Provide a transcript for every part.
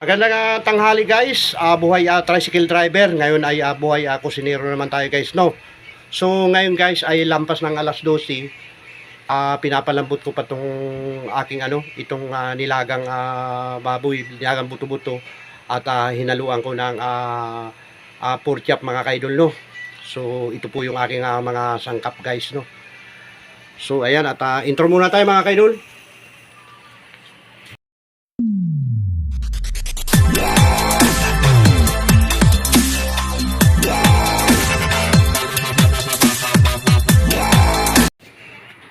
Magandang ah, tanghali guys, Ah, buhay ah, tricycle driver. Ngayon ay ah, buhay uh, kusinero naman tayo guys, no? So ngayon guys ay lampas ng alas 12. Ah, pinapalambot ko pa tong aking ano, itong ah, nilagang ah, baboy, nilagang buto-buto at ah, hinaluan ko ng ah, ah, pork mga kaidol, no? So ito po yung aking ah, mga sangkap guys, no? So ayan at ah, intro muna tayo mga kaidol.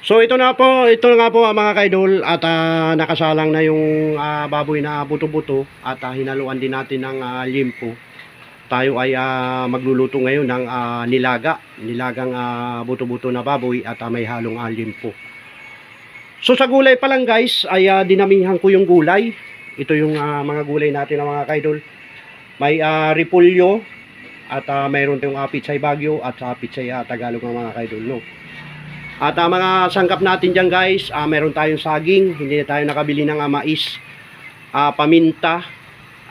So ito na po, ito na nga po ah, mga kaidol at ah, nakasalang na yung ah, baboy na buto-buto at ah, hinaluan din natin ng ah, limpo. Tayo ay ah, magluluto ngayon ng ah, nilaga, nilagang ah, buto-buto na baboy at ah, may halong ah, limpo. So sa gulay pa lang guys, ay ah, dinamihan ko yung gulay. Ito yung ah, mga gulay natin na mga kaidol. May ah, repolyo at ah, mayroon tayong uh, pitsay bagyo at sa pitsay ah, Tagalog ng mga kaidol no. At ah, mga sangkap natin dyan guys, ah, meron tayong saging, hindi na tayo nakabili ng ah, mais, ah, paminta,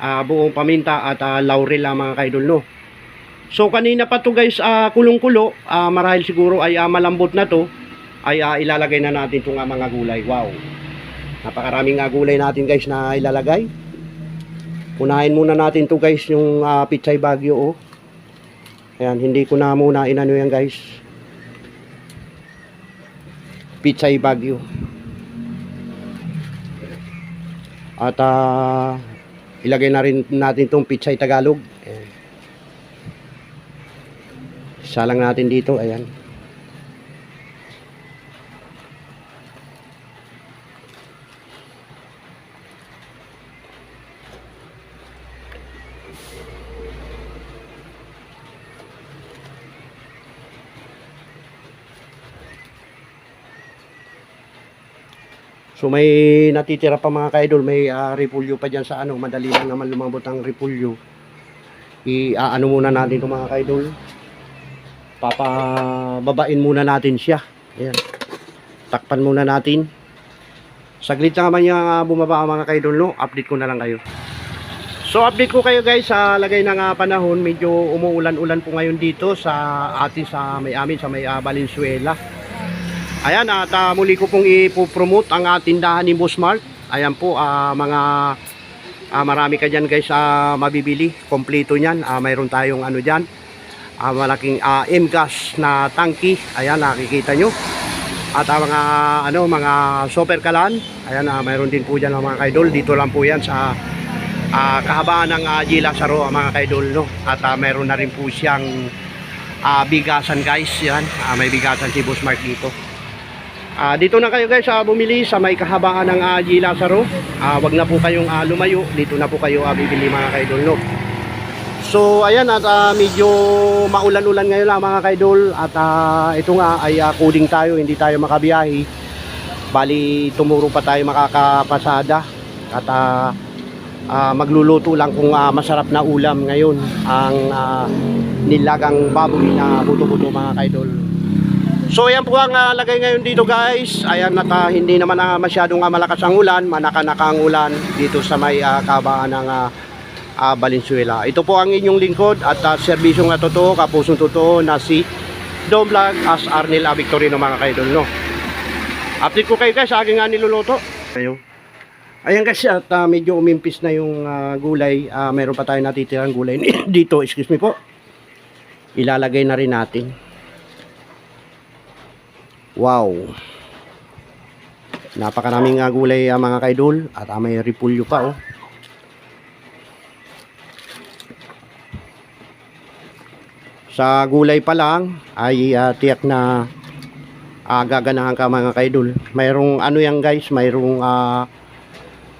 ah, buong paminta at ah, laurel ah, mga kaidol no. So kanina pa to guys, ah, kulong-kulo, ah, marahil siguro ay ah, malambot na to, ay ah, ilalagay na natin itong ah, mga gulay. Wow! Napakaraming ah, gulay natin guys na ilalagay. Unahin muna natin to guys yung ah, pitsay bagyo oh. Ayan, hindi ko na muna inano yan guys. Pitsay Bagyo. At ah, ilagay na rin natin itong Pitsay Tagalog. Ayan. Isa lang natin dito, ayan. So may natitira pa mga kaidol, may ah, repulyo pa dyan sa ano, madali lang naman lumambot ang repulyo. I-ano muna natin itong mga kaidol. Papababain muna natin siya. Ayan. Takpan muna natin. Saglit lang naman yung ah, bumaba mga kaidol, no? Update ko na lang kayo. So update ko kayo guys sa lagay ng ah, panahon, medyo umuulan-ulan po ngayon dito sa atin sa may amin sa may ah, Valenzuela. Ayan at ah, muli ko pong ipopromote ang ah, tindahan ni Boss Mart. Ayan po ah, mga ah, marami ka dyan guys ah, mabibili. Kompleto niyan. Ah, mayroon tayong ano dyan. ah, malaking ah, M-gas na tangki. Ayan nakikita nyo. At ah, mga ano mga super kalan. Ayan ah, mayroon din po dyan ang mga kaidol. Dito lang po yan sa ah, kahabaan ng uh, G. Lazaro ang mga kaidol. No? At ah, mayroon na rin po siyang ah, bigasan guys. Yan. Ah, may bigasan si Boss Mart dito. Ah, dito na kayo guys sa bumili sa may kahabaan ng uh. Lazaro. Ah, wag na po kayong ah, lumayo. Dito na po kayo ah, bibili mga kaidol no. So ayan at ah, medyo maulan-ulan ngayon lang mga kaidol at ah, ito nga ay ah, coding tayo, hindi tayo makabiyahe. Bali tumuro pa tayo makakapasada at ah, ah, magluluto lang kung ah, masarap na ulam ngayon ang ah, nilagang baboy na buto-buto mga kaidol. So ayan po ang ah, lagay ngayon dito guys. Ayan at ah, hindi naman uh, masyadong ah, malakas ang ulan, manaka-naka ang ulan dito sa may uh, kabaan ng ah, ah, Valenzuela. Ito po ang inyong lingkod at uh, serbisyong na totoo, kapusong totoo na si Dom Vlog as Arnel A. Victorino mga kaidol no. Update ko kayo guys sa aking uh, niluluto. Kayo. Ayan guys at ah, medyo umimpis na yung ah, gulay. Ah, meron pa tayong natitirang gulay dito. Excuse me po. Ilalagay na rin natin. Wow. Napakaraming uh, gulay uh, mga kaidol at uh, may repulyo pa oh. Sa gulay pa lang ay uh, tiyak na uh, ka mga kaidol. Mayroong ano yan guys, mayroong uh,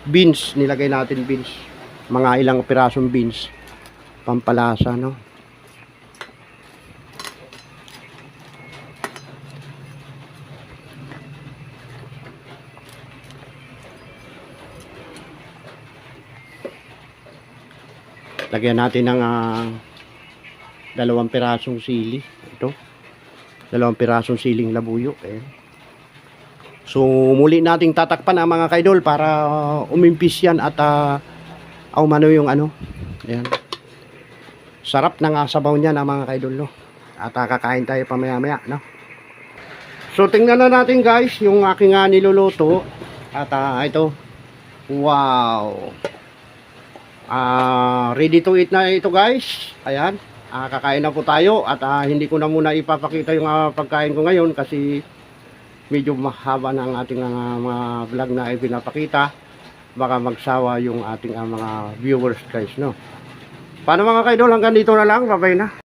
beans, nilagay natin beans. Mga ilang pirasong beans. Pampalasa no. Lagyan natin ng ah, dalawang pirasong sili. Ito. Dalawang pirasong siling labuyo. Eh. So, muli nating tatakpan ang mga kaidol para ah, umimpis yan at ah, umano yung ano. Ayan. Sarap ng ah, sabaw niya na mga kaidol, no? At ah, kakain tayo pa maya-maya, no? So, tingnan na natin guys, yung aking ah, niluluto. At ah, ito. Wow! Ah, ready to eat na ito guys. Ayan. Ah, kakain na po tayo at ah, hindi ko na muna ipapakita yung ah, pagkain ko ngayon kasi medyo mahaba na ang ating ah, mga vlog na ipinapakita. Baka magsawa yung ating ah, mga viewers guys, no? Paano mga kaidol, hanggang dito na lang. Bye-bye na.